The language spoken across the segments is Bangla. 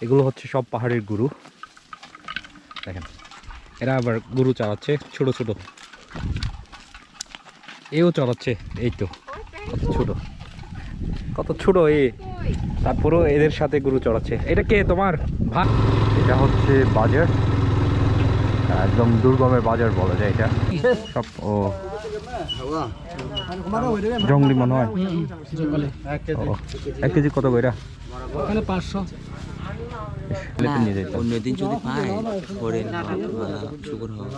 এগুলো হচ্ছে সব পাহাড়ের গুরু। দেখেন, এরা আবার গরু চালাচ্ছে, ছোট ছোট। এও চালাচ্ছে, এই তো, কত ছোট। কত ছোট এ। তারপরেও এদের সাথে গরু চড়াচ্ছে এটা কে তোমার? ভাই এটা হচ্ছে বাজার। একদম দুর্গমের বাজার বলা যায় এটা। সব, ও। জঙ্গলি মনে হয়। এক কেজি কত কইরা? পাঁচশো। অন্যদিন যদি পায় পরে শুকর হোক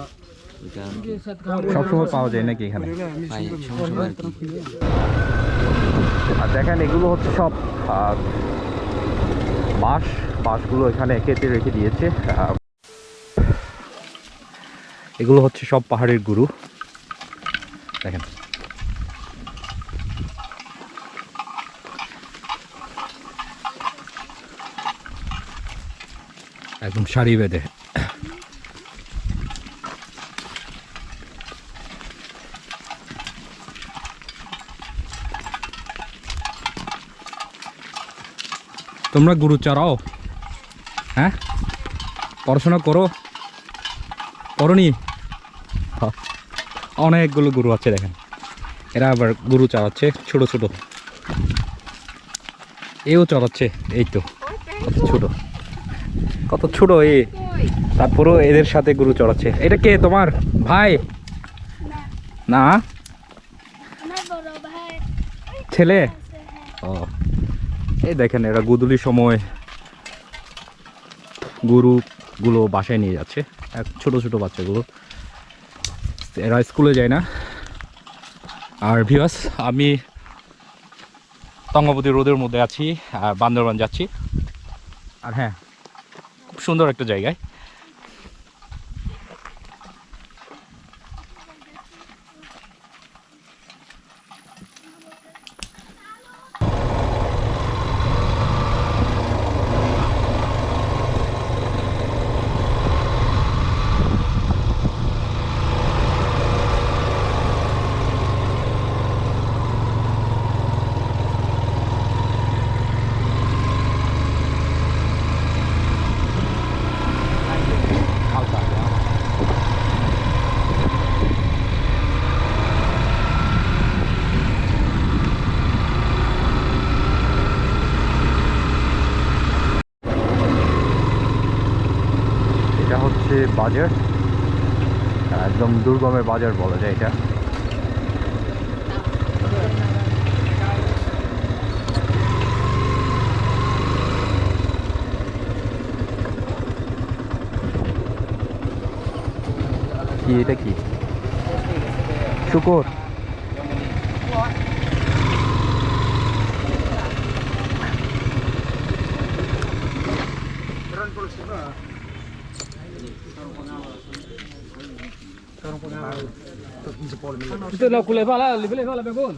সবসময় পাওয়া যায় নাকি এখানে? আর দেখেন এগুলো হচ্ছে সব বাঁশ বাঁশগুলো এখানে কেটে রেখে দিয়েছে। এগুলো হচ্ছে সব পাহাড়ের গুরু। দেখেন। একদম সারি বেঁধে। তোমরা গুরু চড়াও হ্যাঁ? পড়াশোনা করো, করনি? অনেকগুলো গরু আছে দেখেন। এরা আবার গরু চালাচ্ছে, ছোট ছোট। এও চড়াচ্ছে এই তো, ছোট। কত ছোট এ। তারপরেও এদের সাথে গরু চড়াচ্ছে। এটা কে তোমার? ভাই? না। ছেলে। ও। এই দেখেন এরা গুদুলির সময় গরুগুলো বাসায় নিয়ে যাচ্ছে। এক ছোট ছোট বাচ্চাগুলো। এরা স্কুলে যায় না। আর ভিওস আমি তঙ্গবতী রোদের মধ্যে আছি আর বান্দরবান যাচ্ছি। আর হ্যাঁ সুন্দর একটা জায়গায় এটা হচ্ছে বাজার একদম দুর্গমের বাজার বলা যায় এটা। কি এটা কি? শুকর। itu lah kulai pala lebih lebih pala begon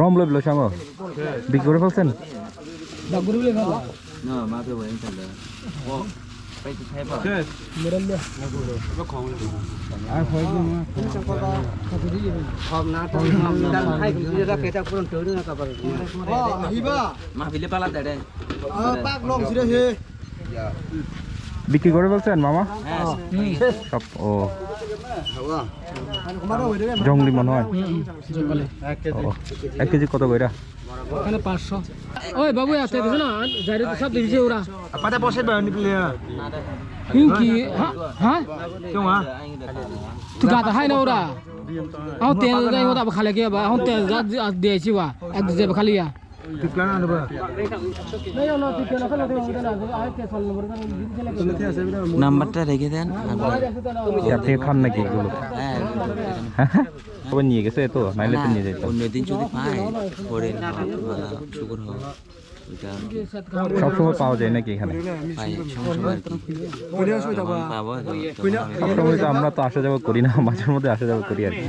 রম লইল সাঙ্গ বিক্রি করে ফেলছেন dah guru lebih pala না মাকে বলেন তাহলে ও পাইতে খাই পালা medan dia আর হয় কি মা কত দিয়ে মা বিলে পালা দেড়ে বিক্রি করে ফেলছেন মামা? হ্যাঁ সব ও। জঙ্গলি মনে হয়? এক কেজি। কত কইরা? ওখানে পাঁচশো। ওই বাবু আছে না যাই তো সব দিয়েছে ওরা। ya. হিউ কি? হ্যাঁ হ্যাঁ? Cuma তুই গাতা হয় না ওরা। আহ তেল খালে কি বা আহ তেল যা দিয়েছি বা এক খালি di plan ada ba? নাম্বারটা রেখে দেন থেকে খান নাকি এগুলো? হ্যাঁ। সবাই নিয়ে গেছে তো নাইলে তো নিয়ে যেত অন্যদিন যদি পায় পরে শুকর ওইটা সবসময় পাওয়া যায় নাকি এখানে? সবসময় তো আমরা তো আসা যাওয়া করি না মাঝের মধ্যে আসা যাওয়া করি আর কি।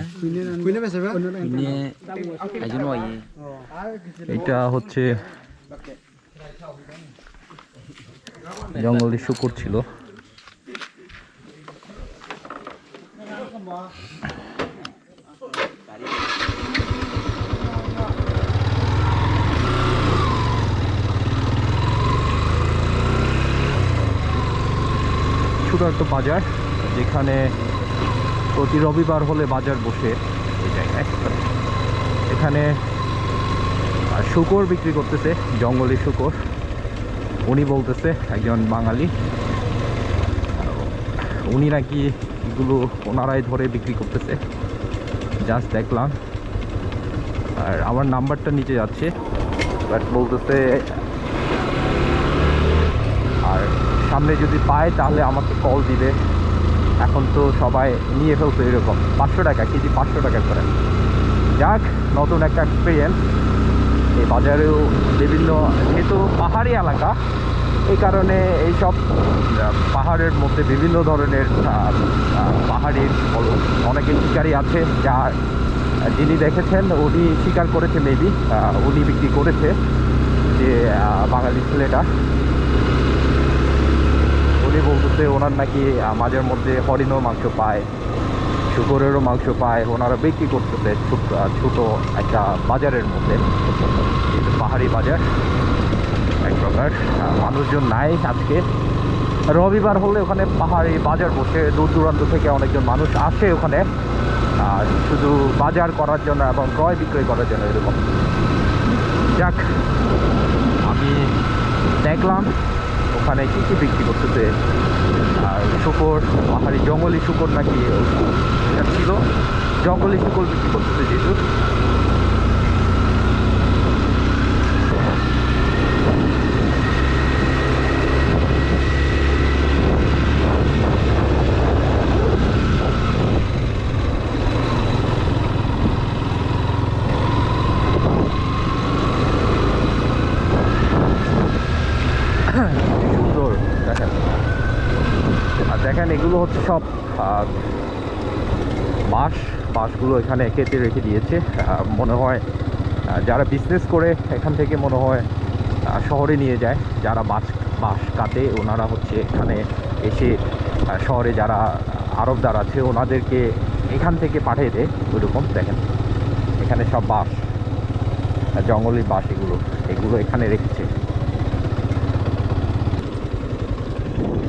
এটা হচ্ছে জঙ্গলে শুকুর ছিল। একটা বাজার, যেখানে প্রতি রবিবার হলে বাজার বসে এই জায়গায়। এখানে শুকর বিক্রি করতেছে, জঙ্গলি শুকর। উনি বলতেছে, একজন বাঙালি উনি নাকি এগুলো ওনারাই ধরে বিক্রি করতেছে। জাস্ট দেখলাম। আর আমার নাম্বারটা নিচে যাচ্ছে। বাট বলতেছে আর সামনে যদি পায় তাহলে আমাকে কল দিবে। এখন তো সবাই নিয়ে ফেলছে এরকম। পাঁচশো টাকা কেজি পাঁচশো টাকা করে। যাক নতুন একটা এক্সপিরিয়েন্স এই বাজারেও বিভিন্ন যেহেতু পাহাড়ি এলাকা এই কারণে এইসব পাহাড়ের মধ্যে বিভিন্ন ধরনের আহ, আহ, পাহাড়ি বলো অনেকে শিকারি আছে যা যিনি দেখেছেন উনি শিকার করেছে মেবি উনি বিক্রি করেছে যে বাঙালি ছেলেটা। উনি বলতেছে ওনার নাকি মাঝের মধ্যে হরিণও মাংস পায়, শুকরেরও মাংস পায়, ওনারা বিক্রি করতেছে ছোট একটা বাজারের মধ্যে। পাহাড়ি বাজার, এক প্রকার মানুষজন নাই আজকে। রবিবার হলে ওখানে পাহাড়ি বাজার বসে, দূর দূরান্ত থেকে অনেকজন মানুষ আসে ওখানে। আর শুধু বাজার করার জন্য এবং ক্রয় বিক্রয় করার জন্য এরকম। যাক, আমি দেখলাম ওখানে কী কী বিক্রি করতেছে? আর শুকর, পাহাড়ি জঙ্গলি শুকর নাকি এটা ছিল? জঙ্গলি শুকর বিক্রি করতেছে যেহেতু সুন্দর দেখেন আর দেখেন, এগুলো হচ্ছে সব বাঁশ, বাঁশগুলো এখানে কেটে রেখে দিয়েছে। মনে হয় যারা বিজনেস করে এখান থেকে মনে হয় শহরে নিয়ে যায়। যারা বাঁশ বাঁশ কাটে, ওনারা হচ্ছে এখানে এসে শহরে যারা আরবদার আছে, ওনাদেরকে এখান থেকে পাঠিয়ে দেয় ওইরকম, দেখেন। এখানে সব বাঁশ জঙ্গলের জঙ্গলি বাঁশ এগুলো এগুলো এখানে রেখেছে।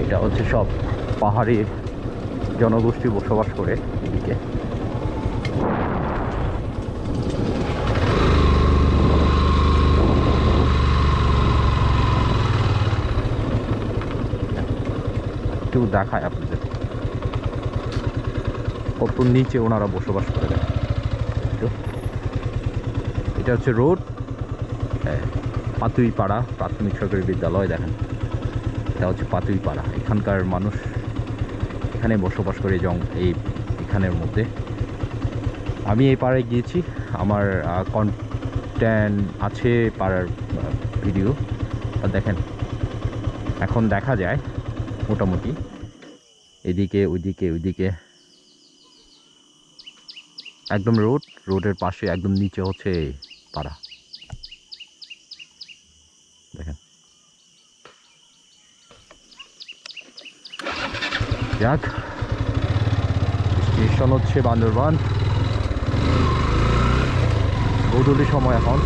এটা হচ্ছে সব। পাহাড়ি জনগোষ্ঠী বসবাস করে এদিকে। একটু দেখায় আপনাদের। কত নিচে ওনারা বসবাস করে এটা হচ্ছে রোড। পাতুইপাড়া প্রাথমিক সরকারি বিদ্যালয়, দেখেন। এটা হচ্ছে পাতুইপাড়া। এখানকার মানুষ এখানে বসবাস করে জং, এই এখানের মধ্যে। আমি এই পাড়ায় গিয়েছি, আমার কন্টেন্ট আছে পাড়ার ভিডিও আর দেখেন, এখন দেখা যায়, মোটামুটি। এদিকে, ওইদিকে ওইদিকে। একদম রোড, রোডের পাশে, একদম নিচে হচ্ছে পাড়া দেখেন যাক স্টেশন হচ্ছে বান্দরবান। গধূলি সময় এখন।